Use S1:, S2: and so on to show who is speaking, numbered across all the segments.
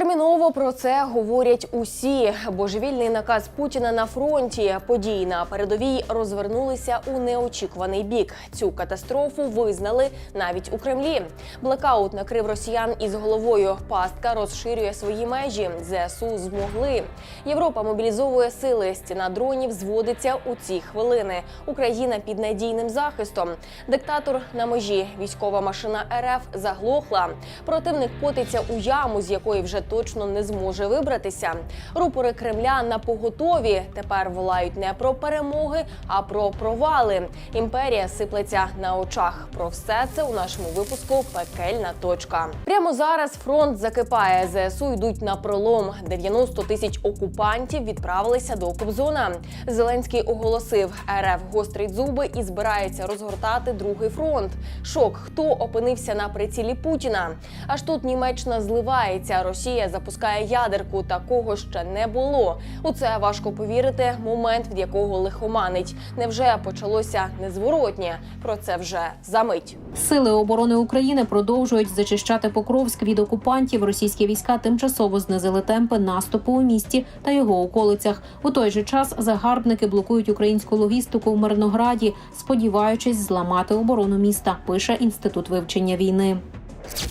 S1: Терміново про це говорять усі. Божевільний наказ Путіна на фронті. Події на передовій розвернулися у неочікуваний бік. Цю катастрофу визнали навіть у Кремлі. Блекаут накрив росіян із головою. Пастка розширює свої межі. ЗСУ змогли. Європа мобілізовує сили. Стіна дронів зводиться у ці хвилини. Україна під надійним захистом. Диктатор на межі. Військова машина РФ заглохла. Противник котиться у яму, з якої вже точно не зможе вибратися. Рупори Кремля на поготові тепер волають не про перемоги, а про провали. Імперія сиплеться на очах. Про все це у нашому випуску Пекельна точка. Прямо зараз фронт закипає. ЗСУ йдуть на пролом. 90 тисяч окупантів відправилися до Кобзона. Зеленський оголосив, РФ гострить зуби і збирається розгортати другий фронт. Шок, хто опинився на прицілі Путіна. Аж тут Німеччина зливається. Росія запускає ядерку. Такого ще не було. У це важко повірити. Момент, від якого лихоманить. Невже почалося незворотнє? Про це вже за мить.
S2: Сили оборони України продовжують зачищати Покровськ від окупантів. Російські війська тимчасово знизили темпи наступу у місті та його околицях. У той же час загарбники блокують українську логістику в Мирнограді, сподіваючись зламати оборону міста. Пише інститут вивчення війни.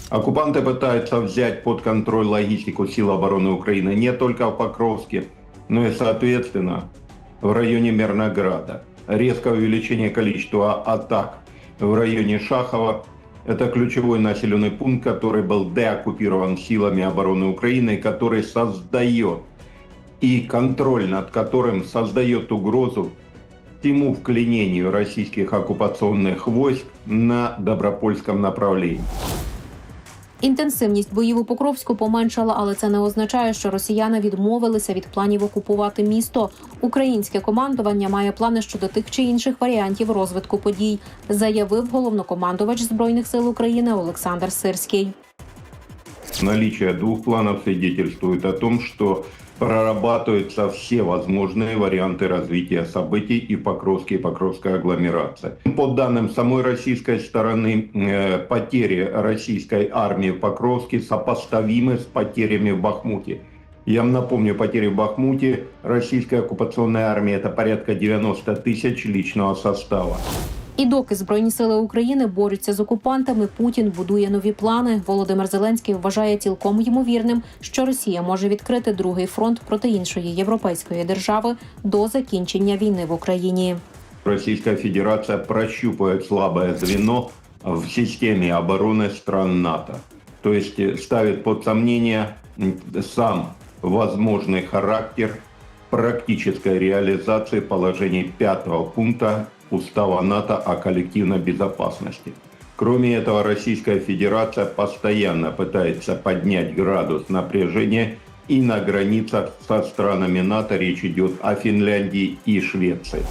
S3: Оккупанты пытаются взять под контроль логистику сил обороны Украины не только в Покровске, но и, соответственно, в районе Мирнограда. Резкое увеличение количества атак в районе Шахова – это ключевой населенный пункт, который был деоккупирован силами обороны Украины, который создает и контроль над которым создает угрозу всему вклинению российских оккупационных войск на Добропольском направлении.
S2: Інтенсивність боїв у Покровську поменшала, але це не означає, що росіяни відмовилися від планів окупувати місто. Українське командування має плани щодо тих чи інших варіантів розвитку подій, заявив головнокомандувач збройних сил України Олександр Сирський.
S3: Наличие двух планов свидетельствует о том, что прорабатываются все возможные варианты развития событий и Покровской и Покровской агломерации. По данным самой российской стороны, э, потери российской армии в Покровске сопоставимы с потерями в Бахмуте. Я вам напомню, потери в Бахмуте российской оккупационной армии это порядка 90 тысяч личного состава.
S2: І доки збройні сили України борються з окупантами, Путін будує нові плани. Володимир Зеленський вважає цілком ймовірним, що Росія може відкрити другий фронт проти іншої європейської держави до закінчення війни в Україні.
S3: Российская Федерация прощупывает слабое звено в системе обороны стран НАТО. То есть э, ставит под сомнение м, сам возможный характер практической реализации положений пятого пункта Устава НАТО о коллективной безопасности. Кроме этого, Российская Федерация постоянно пытается поднять градус напряжения и на границах со странами НАТО речь идет о Финляндии и Швеции.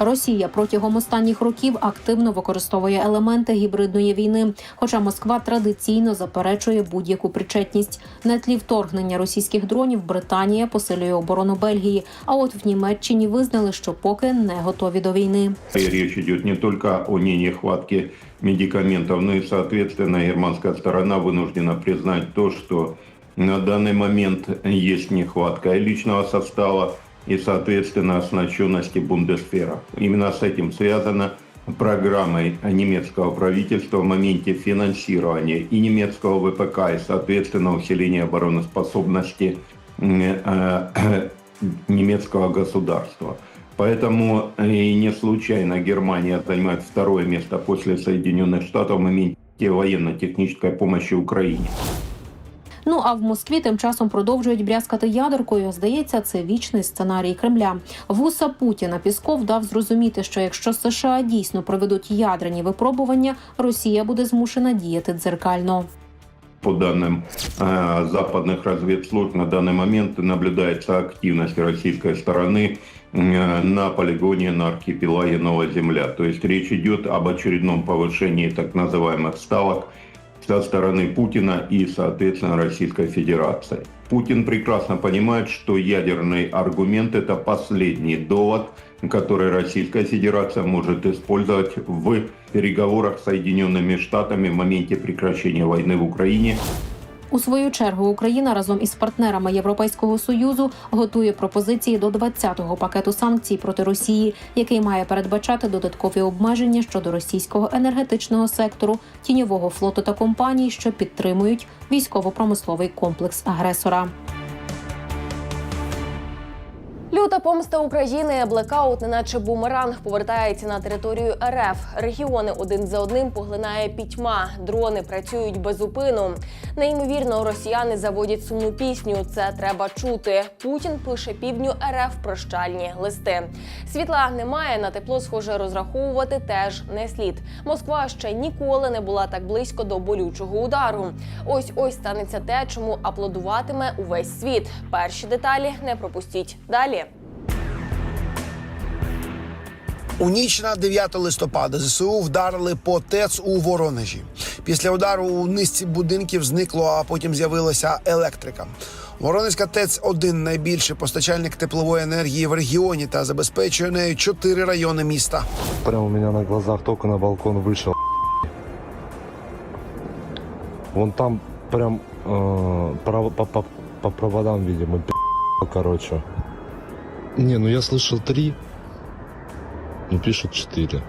S2: Росія протягом останніх років активно використовує елементи гібридної війни. Хоча Москва традиційно заперечує будь-яку причетність. На тлі вторгнення російських дронів Британія посилює оборону Бельгії. А от в Німеччині визнали, що поки не готові до війни.
S3: Речь идет не только о не нехватке медикаментов, но и, соответственно, германская сторона вынуждена признать то, что на данный момент есть нехватка и личного состава, и, соответственно, оснащенности Бундесфера. Именно с этим связано программой немецкого правительства в моменте финансирования и немецкого ВПК, и, соответственно, усиления обороноспособности м, э, немецкого государства. Поэтому и не случайно Германия занимает второе место после Соединенных Штатов в моменте военно-технической помощи Украине.
S2: Ну а в Москві тим часом продовжують брязкати ядеркою. Здається, це вічний сценарій Кремля. Вуса Путіна Пісков дав зрозуміти, що якщо США дійсно проведуть ядерні випробування, Росія буде змушена діяти дзеркально.
S3: По данным э, западных разведслужб, на данный момент наблюдается активность российской стороны э, на полигоне на архипелаге Новая Земля. То есть речь идет об очередном повышении так называемых ставок со стороны Путина и, соответственно, Российской Федерации. Путин прекрасно понимает, что ядерный аргумент – это последний довод, который Российская Федерация может использовать в переговорах с Соединенными Штатами в моменте прекращения войны в Украине.
S2: У свою чергу Україна разом із партнерами Європейського союзу готує пропозиції до 20-го пакету санкцій проти Росії, який має передбачати додаткові обмеження щодо російського енергетичного сектору, тіньового флоту та компаній, що підтримують військово-промисловий комплекс агресора.
S1: Люта помста України, блекаут, неначе бумеранг, повертається на територію РФ. Регіони один за одним поглинає пітьма. Дрони працюють без зупину. Неймовірно, росіяни заводять сумну пісню. Це треба чути. Путін пише півдню РФ прощальні листи. Світла немає. На тепло схоже розраховувати теж не слід. Москва ще ніколи не була так близько до болючого удару. Ось ось станеться те, чому аплодуватиме увесь світ. Перші деталі не пропустіть далі.
S4: У ніч на 9 листопада ЗСУ вдарили по ТЕЦ у Воронежі. Після удару у низці будинків зникло, а потім з'явилася електрика. Воронезька ТЕЦ один найбільший постачальник теплової енергії в регіоні та забезпечує нею чотири райони міста.
S5: Прямо у меня на глазах только на балкон вышел. Вон там прям э, право- по, по- по проводам, видимо, пи***, короче. Не, ну я слышал три, ну пишут четыре.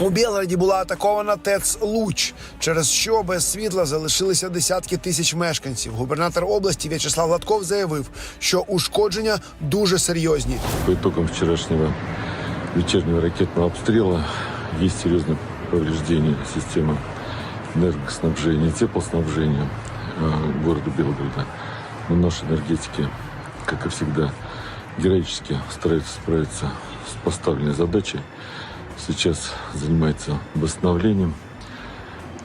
S4: У Білграді була атакована ТЕЦ Луч, через що без світла залишилися десятки тисяч мешканців. Губернатор області В'ячеслав Латков заявив, що ушкодження дуже серйозні.
S6: По итогам вчерашнего вечернего ракетного обстрела есть серьезное повреждение системы энергоснабжения и теплоснабжения э, города Белгорода. Но наши энергетики, как и всегда, героически стараются справиться с поставленной задачей. Сейчас занимается восстановлением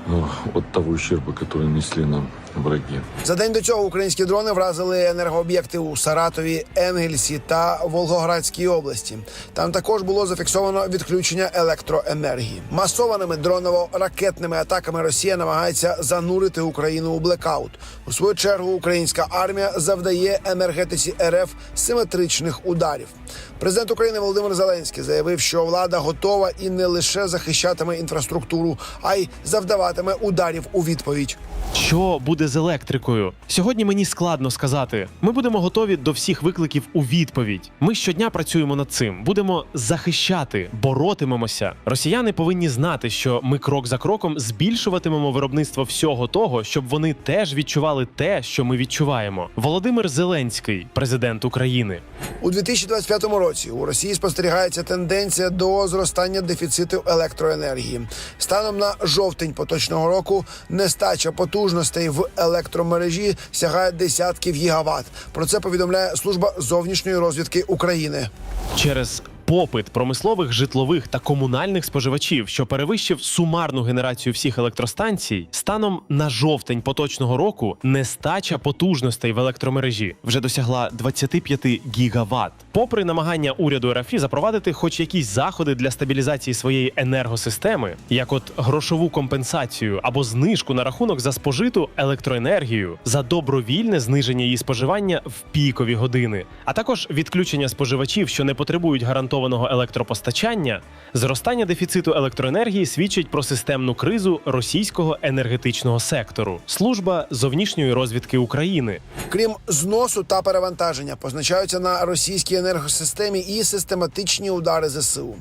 S6: э, от того ущерба, который нанесли нам враги.
S4: За день до цього українські дрони вразили енергооб'єкти у Саратові, Енгельсі та Волгоградській області. Там також було зафіксовано відключення електроенергії. Масованими дроново-ракетними атаками Росія намагається занурити Україну у блекаут. У свою чергу українська армія завдає енергетиці РФ симетричних ударів. Президент України Володимир Зеленський заявив, що влада готова і не лише захищатиме інфраструктуру, а й завдаватиме ударів у відповідь.
S7: Що буде з електрикою? Сьогодні мені складно сказати. Ми будемо готові до всіх викликів у відповідь. Ми щодня працюємо над цим. Будемо захищати, боротимемося. Росіяни повинні знати, що ми крок за кроком збільшуватимемо виробництво всього того, щоб вони теж відчували те, що ми відчуваємо. Володимир Зеленський, президент України.
S4: У 2025 році у Росії спостерігається тенденція до зростання дефіциту електроенергії. Станом на жовтень поточного року нестача потужностей в електромережі сягає десятків гігават. Про це повідомляє служба зовнішньої розвідки України.
S7: через попит промислових, житлових та комунальних споживачів, що перевищив сумарну генерацію всіх електростанцій, станом на жовтень поточного року нестача потужностей в електромережі вже досягла 25 гігават. Попри намагання уряду РФ запровадити хоч якісь заходи для стабілізації своєї енергосистеми, як от грошову компенсацію або знижку на рахунок за спожиту електроенергію, за добровільне зниження її споживання в пікові години, а також відключення споживачів, що не потребують гарантованого електропостачання, зростання дефіциту електроенергії свідчить про системну кризу російського енергетичного сектору. Служба зовнішньої розвідки України
S4: Крім зносу та перевантаження, позначаються на російській енергосистемі і систематичні удари ЗСУ.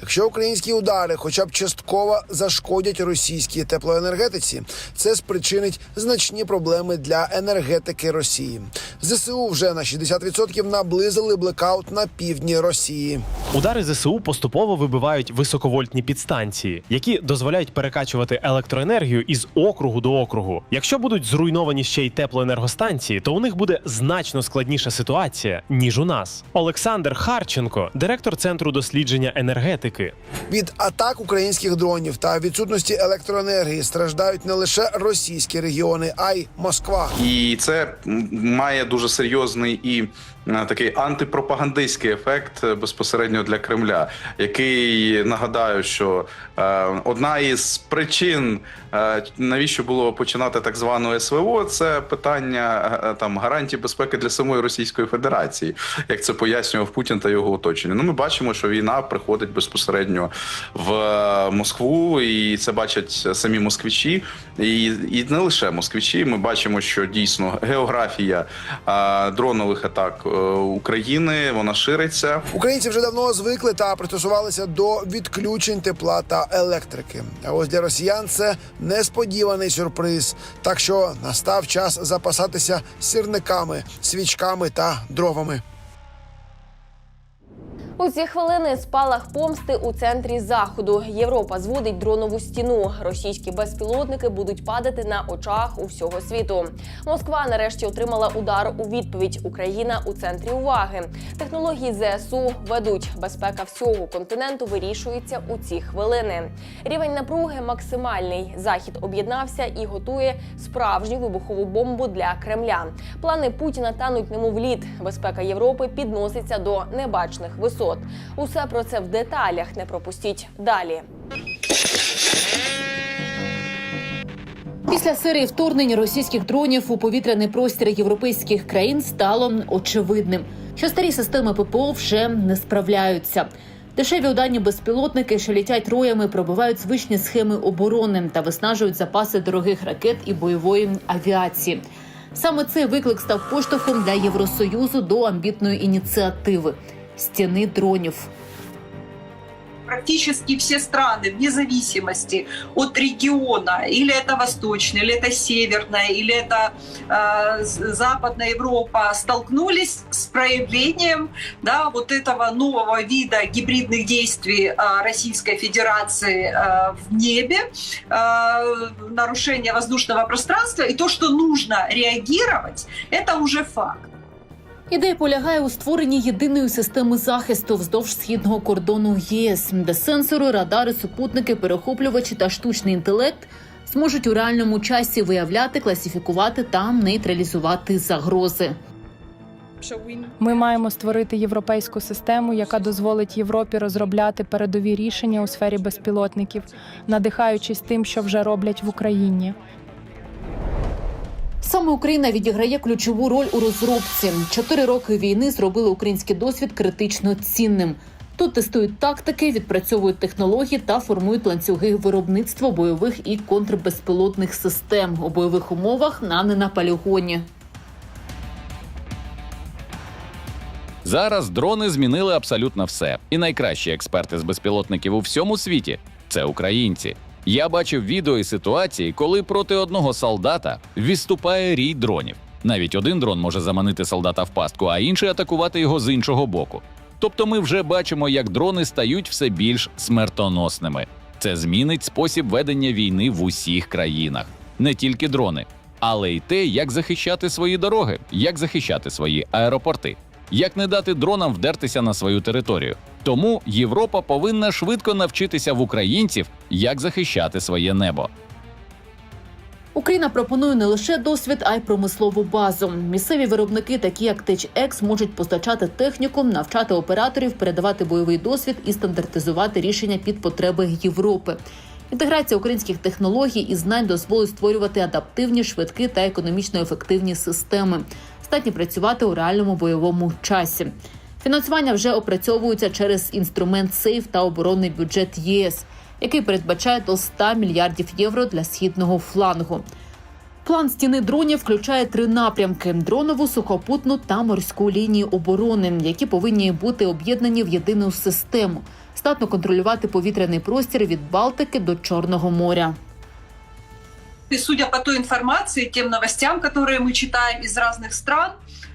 S4: Якщо українські удари, хоча б частково зашкодять російській теплоенергетиці, це спричинить значні проблеми для енергетики Росії. ЗСУ вже на 60% наблизили блекаут на півдні Росії.
S7: Удари ЗСУ поступово вибивають високовольтні підстанції, які дозволяють перекачувати електроенергію із округу до округу. Якщо будуть зруйновані ще й теплоенергостанції, то у них буде значно складніша ситуація ніж у нас. Олександр Харченко, директор центру дослідження енергетики.
S4: Від атак українських дронів та відсутності електроенергії страждають не лише російські регіони, а й Москва.
S8: І це має дуже серйозний і такий антипропагандистський ефект е, безпосередньо для Кремля, який нагадаю, що е, одна із причин, е, навіщо було починати так звану СВО, це питання е, там гарантій безпеки для самої Російської Федерації, як це пояснював Путін та його оточення. Ну, ми бачимо, що війна приходить безпосередньо в е, Москву, і це бачать самі москвичі, і, і не лише москвичі. Ми бачимо, що дійсно географія е, дронових атак е, України вона шириться.
S4: Українці вже давно звикли та пристосувалися до відключень тепла та електрики. А ось для росіян це несподіваний сюрприз. Так що настав час запасатися сірниками, свічками та дровами.
S1: У ці хвилини спалах помсти у центрі заходу. Європа зводить дронову стіну. Російські безпілотники будуть падати на очах у всього світу. Москва нарешті отримала удар у відповідь. Україна у центрі уваги. Технології ЗСУ ведуть. Безпека всього континенту вирішується у ці хвилини. Рівень напруги максимальний. Захід об'єднався і готує справжню вибухову бомбу для Кремля. Плани Путіна тануть немов лід. Безпека Європи підноситься до небачних висот. Усе про це в деталях. Не пропустіть далі.
S9: Після серії вторгнень російських дронів у повітряний простір європейських країн стало очевидним, що старі системи ППО вже не справляються. Дешеві удані безпілотники, що літять роями, пробивають звичні схеми оборони та виснажують запаси дорогих ракет і бойової авіації. Саме цей виклик став поштовхом для Євросоюзу до амбітної ініціативи стіни дронів.
S10: практически все страны, вне зависимости от региона, или это Восточная, или это Северная, или это э, Западная Европа, столкнулись с проявлением да, вот этого нового вида гибридных действий э, Российской Федерации э, в небе, э, нарушение воздушного пространства, и то, что нужно реагировать, это уже факт.
S9: Ідея полягає у створенні єдиної системи захисту вздовж східного кордону ЄС, де сенсори, радари, супутники, перехоплювачі та штучний інтелект зможуть у реальному часі виявляти, класифікувати та нейтралізувати загрози.
S11: Ми маємо створити європейську систему, яка дозволить Європі розробляти передові рішення у сфері безпілотників, надихаючись тим, що вже роблять в Україні.
S9: Саме Україна відіграє ключову роль у розробці. Чотири роки війни зробили український досвід критично цінним. Тут тестують тактики, відпрацьовують технології та формують ланцюги виробництва бойових і контрбезпілотних систем у бойових умовах, а не на полігоні.
S12: Зараз дрони змінили абсолютно все. І найкращі експерти з безпілотників у всьому світі це українці. Я бачив відео і ситуації, коли проти одного солдата відступає рій дронів. Навіть один дрон може заманити солдата в пастку, а інший атакувати його з іншого боку. Тобто ми вже бачимо, як дрони стають все більш смертоносними. Це змінить спосіб ведення війни в усіх країнах, не тільки дрони, але й те, як захищати свої дороги, як захищати свої аеропорти, як не дати дронам вдертися на свою територію. Тому Європа повинна швидко навчитися в українців, як захищати своє небо.
S9: Україна пропонує не лише досвід, а й промислову базу. Місцеві виробники, такі як TechX, можуть постачати техніку, навчати операторів, передавати бойовий досвід і стандартизувати рішення під потреби Європи. Інтеграція українських технологій і знань дозволить створювати адаптивні, швидкі та економічно ефективні системи, здатні працювати у реальному бойовому часі. Фінансування вже опрацьовується через інструмент сейф та оборонний бюджет ЄС, який передбачає до 100 мільярдів євро для східного флангу. План стіни дронів включає три напрямки: дронову, сухопутну та морську лінії оборони, які повинні бути об'єднані в єдину систему, здатно контролювати повітряний простір від Балтики до Чорного моря.
S10: И судя по той информации, тем новостям, которые мы читаем из разных стран,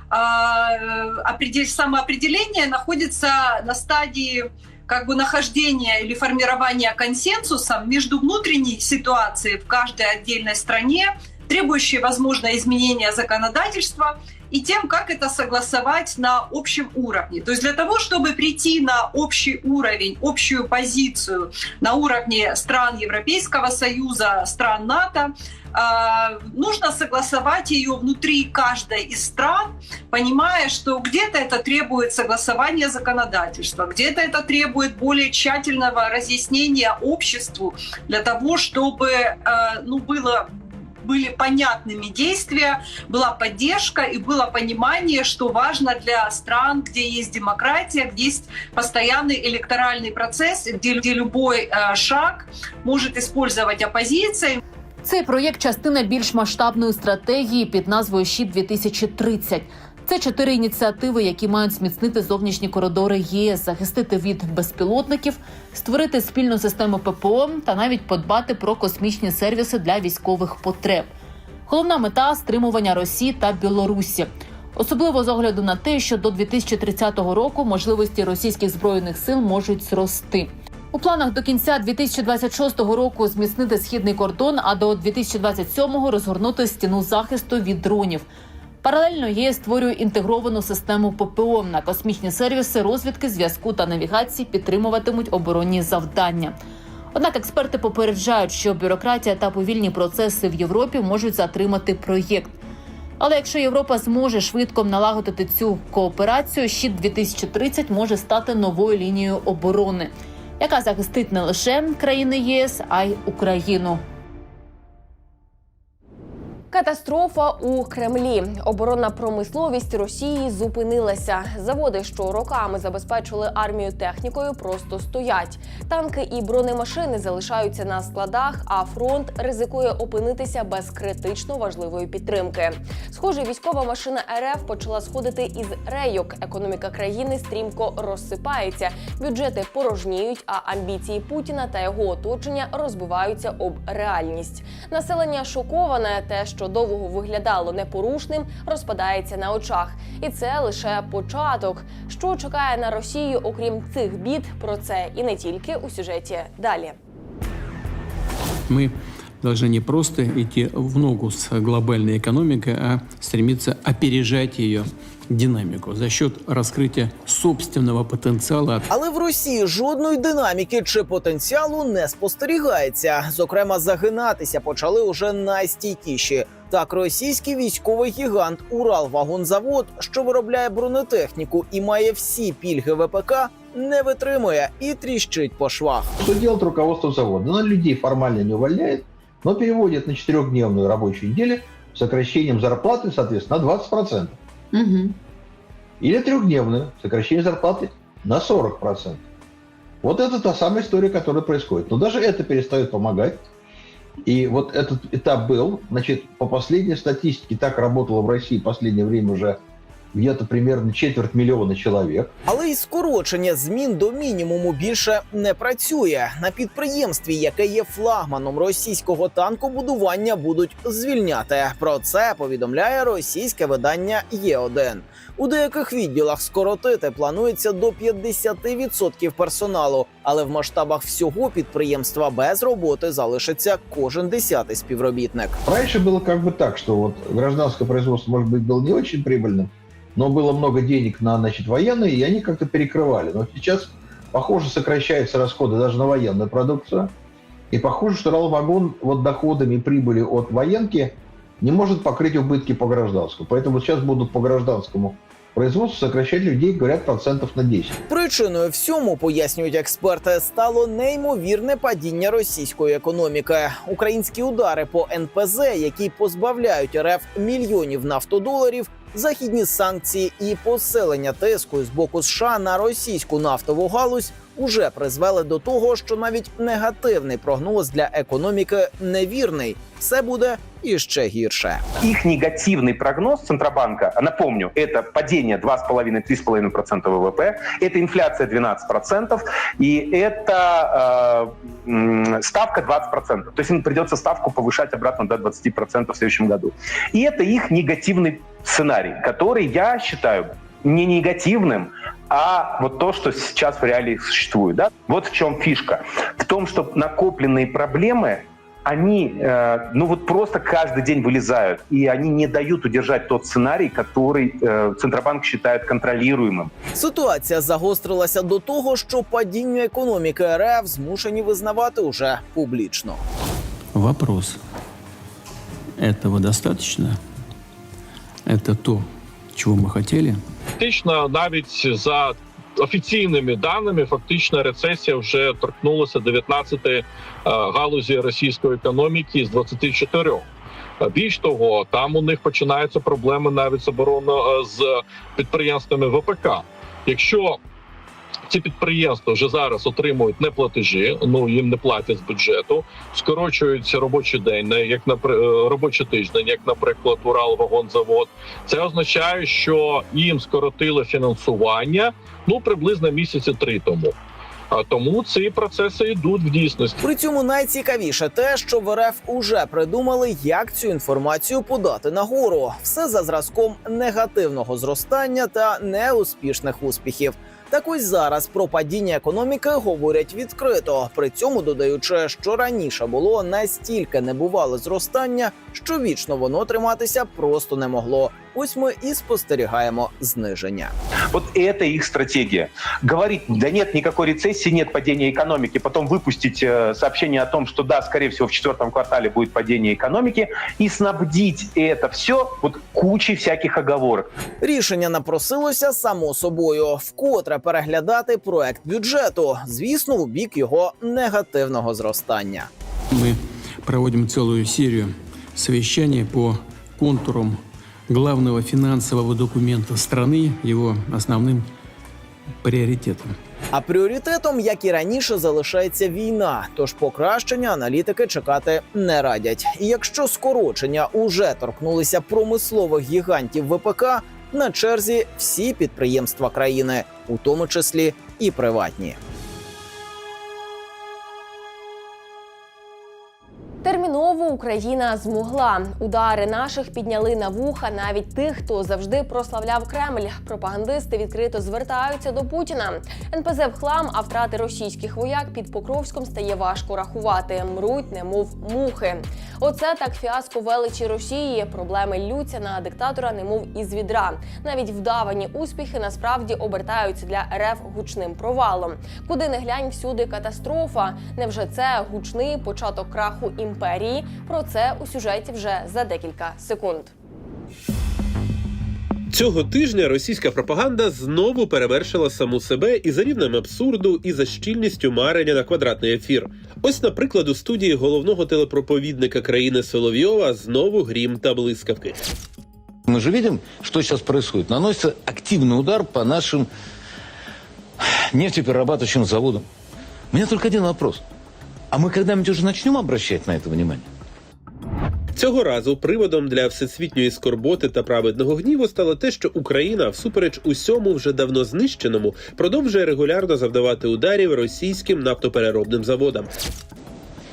S10: а, э, определ- самоопределение находится на стадии как бы нахождения или формирования консенсуса между внутренней ситуацией в каждой отдельной стране, требующие, возможно, изменения законодательства и тем, как это согласовать на общем уровне. То есть для того, чтобы прийти на общий уровень, общую позицию на уровне стран Европейского Союза, стран НАТО, э, нужно согласовать ее внутри каждой из стран, понимая, что где-то это требует согласования законодательства, где-то это требует более тщательного разъяснения обществу для того, чтобы э, ну, было были понятными действия, была поддержка и было понимание, что важно для стран, где есть демократия, где есть постоянный электоральный процесс, где, где любой э, шаг может использовать оппозиция.
S9: Цей проєкт частина більш масштабної стратегії під назвою ЩІП 2030 це чотири ініціативи, які мають зміцнити зовнішні коридори ЄС, захистити від безпілотників, створити спільну систему ППО та навіть подбати про космічні сервіси для військових потреб. Головна мета стримування Росії та Білорусі. Особливо з огляду на те, що до 2030 року можливості російських збройних сил можуть зрости. У планах до кінця 2026 року зміцнити східний кордон, а до 2027 розгорнути стіну захисту від дронів. Паралельно ЄС створює інтегровану систему ППО на космічні сервіси розвідки, зв'язку та навігації підтримуватимуть оборонні завдання. Однак експерти попереджають, що бюрократія та повільні процеси в Європі можуть затримати проєкт. Але якщо Європа зможе швидко налагодити цю кооперацію, щит 2030 може стати новою лінією оборони, яка захистить не лише країни ЄС, а й Україну.
S1: Катастрофа у Кремлі. Оборонна промисловість Росії зупинилася. Заводи, що роками забезпечували армію технікою, просто стоять. Танки і бронемашини залишаються на складах, а фронт ризикує опинитися без критично важливої підтримки. Схоже, військова машина РФ почала сходити із рейок. Економіка країни стрімко розсипається, бюджети порожніють, а амбіції Путіна та його оточення розбиваються об реальність. Населення шоковане, те, що довго виглядало непорушним, розпадається на очах, і це лише початок. Що чекає на Росію, окрім цих бід, про це і не тільки у сюжеті далі.
S13: Мы должны не просто идти в ногу с глобальной экономикой, а стремиться опережать ее динамику за счет раскрытия собственного потенциала.
S14: Але в Росії жодної динаміки чи потенціалу не спостерігається. Зокрема, загинатися почали уже найстійкіші. Так, російський військовий гігант Уралвагонзавод, що виробляє бронетехніку і має всі пільги ВПК, не витримує і тріщить по швах.
S15: Что делает руководство завода? Оно людей формально не увольняет, но переводит на четырехдневную рабочую неделю с сокращением зарплаты, соответственно, на 20%. Или трехдневную, сокращение зарплаты на 40%. Вот это та самая история, которая происходит. Но даже это перестает помогать. И вот этот этап был, значит, по последней статистике, так работало в России в последнее время уже где-то примерно четверть миллиона человек.
S14: Але й скорочення змін до мінімуму більше не працює. На підприємстві, яке є флагманом російського танкобудування, будуть звільняти. Про це повідомляє російське видання Є1. У деяких відділах скоротити планується до 50% персоналу, але в масштабах всього підприємства без роботи залишиться кожен десятий співробітник.
S15: Раньше было как бы так, что вот гражданское производство, может быть, было не очень прибыльным, но было много денег на значит, военные, и они как-то перекрывали. Но сейчас, похоже, сокращаются расходы даже на военную продукцию. И похоже, что Ралвагон вот доходами прибыли от военки не может покрыть убытки по гражданскому. Поэтому сейчас будут по гражданскому производству сокращать людей, говорят, процентов на 10.
S14: Причиною всьому пояснюють експерти, стало неймовірне падіння російської економіки. Українські удари по НПЗ, які позбавляють РФ мільйонів нафтодоларів, західні санкції і посилення тиску з боку США на російську нафтову галузь уже призвели до того, що навіть негативний прогноз для економіки невірний. Все буде іще гірше.
S16: Их негативный прогноз Центробанка, напомню, это падение 2,5-3,5% ВВП, это инфляция 12%, и это э, м, ставка 20%. То есть им придется ставку повышать обратно до 20% в следующем году. И это их негативный сценарий, который я считаю не негативным, а вот то, что сейчас в реалиях существует. Да? Вот в чем фишка. В том, что накопленные проблемы они, э, ну вот просто каждый день вылезают, и они не дают удержать тот сценарий, который э, Центробанк считает контролируемым.
S14: Ситуація загострилася до того, що падінню економіки РФ змушені визнавати уже публічно.
S13: Вопрос. Этого достаточно? Это то, чего мы хотели?
S17: Фактично, навіть за офіційними даними, фактично рецесія вже торкнулася 19 е, галузі російської економіки з 24. Е, Більш того, там у них починаються проблеми навіть з оборонно е, з підприємствами ВПК. Якщо ці підприємства вже зараз отримують неплатежі, ну їм не платять з бюджету, скорочується робочий день, не як на робочий тиждень, як, наприклад, Уралвагонзавод. Це означає, що їм скоротили фінансування ну приблизно місяці три тому. А тому ці процеси йдуть в дійсності.
S14: При цьому найцікавіше те, що в РФ уже придумали, як цю інформацію подати нагору. Все за зразком негативного зростання та неуспішних успіхів. Так ось зараз про падіння економіки говорять відкрито, при цьому додаючи, що раніше було настільки небувале зростання, що вічно воно триматися просто не могло Ось ми і спостерігаємо зниження.
S16: Вот это их стратегия. Говорить, да нет никакой рецессии, нет падения экономики, потом выпустить э, сообщение о том, что да, скорее всего, в четвертом квартале будет падение экономики, и снабдить это все вот кучей всяких оговорок.
S14: Рішення напросилося само собою вкотре переглядати проект бюджету, звісно, у бік його негативного зростання.
S13: Мы проводим целую серию совещаний по контурам главного финансового документа страны, его основным приоритетом.
S14: А пріоритетом, як і раніше, залишається війна. Тож покращення аналітики чекати не радять. І якщо скорочення уже торкнулися промислових гігантів ВПК, на черзі всі підприємства країни, у тому числі і приватні.
S1: Україна змогла. Удари наших підняли на вуха навіть тих, хто завжди прославляв Кремль. Пропагандисти відкрито звертаються до Путіна. НПЗ в хлам, а втрати російських вояк під Покровськом стає важко рахувати. Мруть, немов мухи. Оце так фіаско величі Росії. Проблеми лються на диктатора, немов із відра. Навіть вдавані успіхи насправді обертаються для РФ гучним провалом. Куди не глянь, всюди катастрофа. Невже це гучний початок краху імперії? Про це у сюжеті вже за декілька секунд.
S18: Цього тижня російська пропаганда знову перевершила саму себе і за рівнем абсурду, і за щільністю марення на квадратний ефір. Ось, наприклад, у студії головного телепроповідника країни Соловйова знову грім та блискавки.
S19: Мы же видим, что сейчас происходит. Наносится активный удар по нашим нефтеперерабатывающим заводам. У меня только один вопрос. А мы когда-нибудь уже начнем обращать на это внимание?
S18: Цього разу приводом для всесвітньої скорботи та праведного гніву стало те, що Україна, всупереч усьому вже давно знищеному, продовжує регулярно завдавати ударів російським нафтопереробним заводам.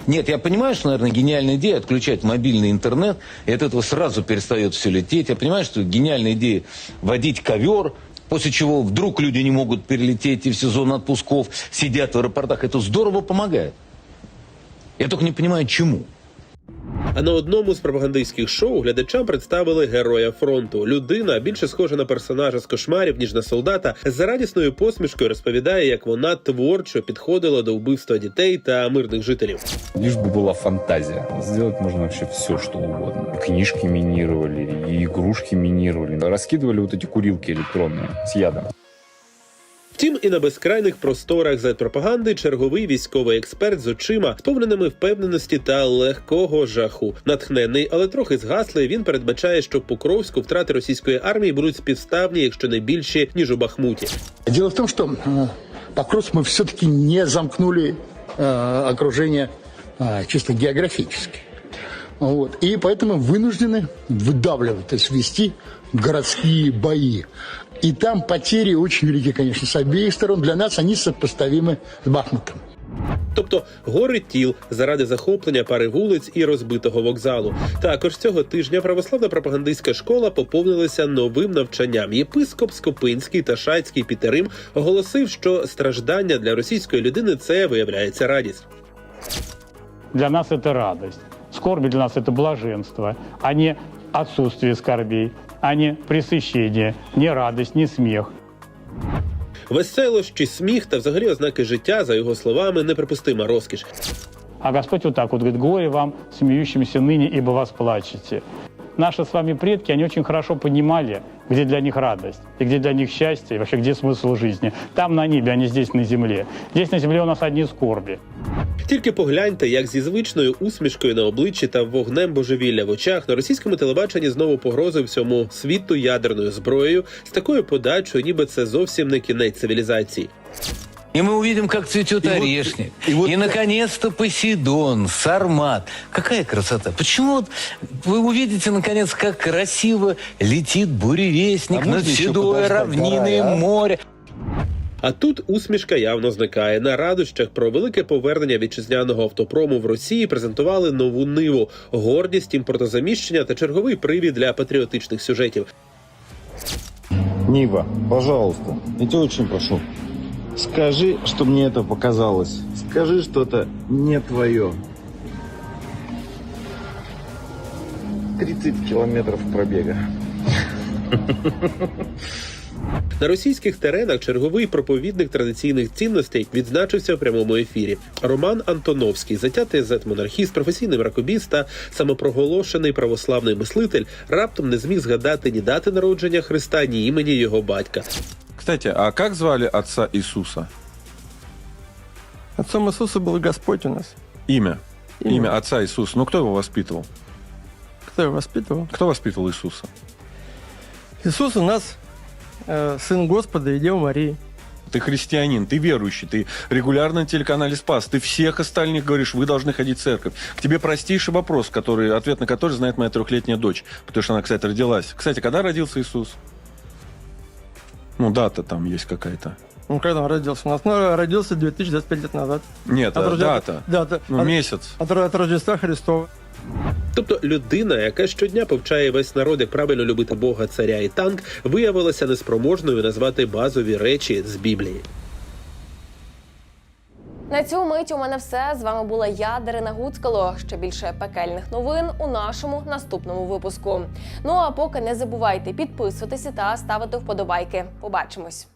S19: Нет, я понимаю, что, наверное, гениальная идея отключать мобильный интернет, и от этого сразу перестает все лететь. Я понимаю, что гениальная идея вводить ковер, после чего вдруг люди не могут перелететь и в сезон отпусков сидят в аэропортах. Это здорово помогает. Я только не понимаю, чему.
S18: А на одному з пропагандистських шоу глядачам представили героя фронту. Людина більше схожа на персонажа з кошмарів, ніж на солдата, за радісною посмішкою розповідає, як вона творчо підходила до вбивства дітей та мирних жителів.
S20: Лишь бы была фантазия. Сделать можно вообще все, что угодно. Книжки минировали, и игрушки минировали. Раскидывали вот эти курилки электронные с ядом.
S18: Втім, і на безкрайних просторах зет-пропаганди черговий військовий експерт з очима, сповненими впевненості та легкого жаху. Натхнений, але трохи згаслий, він передбачає, що Покровську втрати російської армії будуть співставні, якщо не більші ніж у Бахмуті.
S21: Дело в том, что э, Покровск мы все-таки не замкнули э, окружение э, чисто географически. Вот. И поэтому вынуждены выдавливать, то есть вести городские бои. И там потери очень велики, конечно, с обеих сторон. Для нас они сопоставимы с Бахмутом.
S18: Тобто гори тіл заради захоплення пари вулиць і розбитого вокзалу. Також цього тижня православна пропагандистська школа поповнилася новим навчанням. Єпископ Скопинський та Шацький Пітерим оголосив, що страждання для російської людини це виявляється радість.
S22: для нас это радость. Скорби для нас это блаженство, а не отсутствие скорбей, а не пресыщение, не радость, не смех.
S18: Веселощ чи сміх та взагалі ознаки життя, за його словами, неприпустима розкіш.
S22: А Господь вот так вот говорит, горе вам, смеющимся ныне, ибо вас плачете. Наши с вами предки, они очень хорошо понимали, где для них радость, и где для них счастье, и вообще где смысл жизни. Там на небе, а не здесь на земле. Здесь на земле у нас одни скорби.
S18: Тільки погляньте, як зі звичною усмішкою на обличчі та вогнем божевілля в очах на російському телебаченні знову погрозує всьому світу ядерною зброєю з такою подачою, ніби це зовсім не кінець цивілізації.
S19: И мы увидим, как цветет орешник. И, наконец-то, Посейдон, Сармат. Какая красота. Почему вот вы увидите, наконец, как красиво летит буревестник
S5: А
S19: над седой равниной
S5: а?
S19: моря.
S18: А тут усмішка явно зникає. На радощах про велике повернення вітчизняного автопрому в Росії презентували нову ниву, гордість імпортозаміщення та черговий привід для патріотичних сюжетів.
S5: Нива, пожалуйста, я тебя очень прошу. Скажи, что мне это показалось. Скажи, что это не твое. 30 километров пробега.
S18: На російських теренах черговий проповідник традиційних цінностей відзначився в прямому ефірі. Роман Антоновський, затятий зет-монархіст, професійний мракобіст та самопроголошений православний мислитель, раптом не зміг згадати ні дати народження Христа, ні імені його батька.
S23: Кстати, а как звали отца Иисуса?
S24: Отцом Иисуса был Господь у нас.
S23: Имя.
S24: Имя.
S23: Имя, отца Иисуса. Ну, кто его воспитывал?
S24: Кто его воспитывал?
S23: Кто воспитывал Иисуса?
S24: Иисус у нас э, сын Господа и Девы Марии.
S23: Ты христианин, ты верующий, ты регулярно на телеканале Спас, ты всех остальных говоришь, вы должны ходить в церковь. К тебе простейший вопрос, который, ответ на который знает моя трехлетняя дочь, потому что она, кстати, родилась. Кстати, когда родился Иисус? Ну, дата там есть какая-то.
S24: Ну, когда он родился? У нас ну, родился 2025 лет назад.
S23: Нет, а
S24: Рожде-
S23: дата.
S24: Дата.
S23: Ну,
S24: От-
S23: месяц.
S24: От, от Рождества Христова.
S18: Тобто людина, яка щодня повчає весь народ, як правильно любити Бога, царя і танк, виявилася неспроможною назвати базові речі з Біблії.
S1: На цю мить у мене все. З вами була я, Дарина Гуцкало. Ще більше пекельних новин у нашому наступному випуску. Ну а поки не забувайте підписуватися та ставити вподобайки. Побачимось.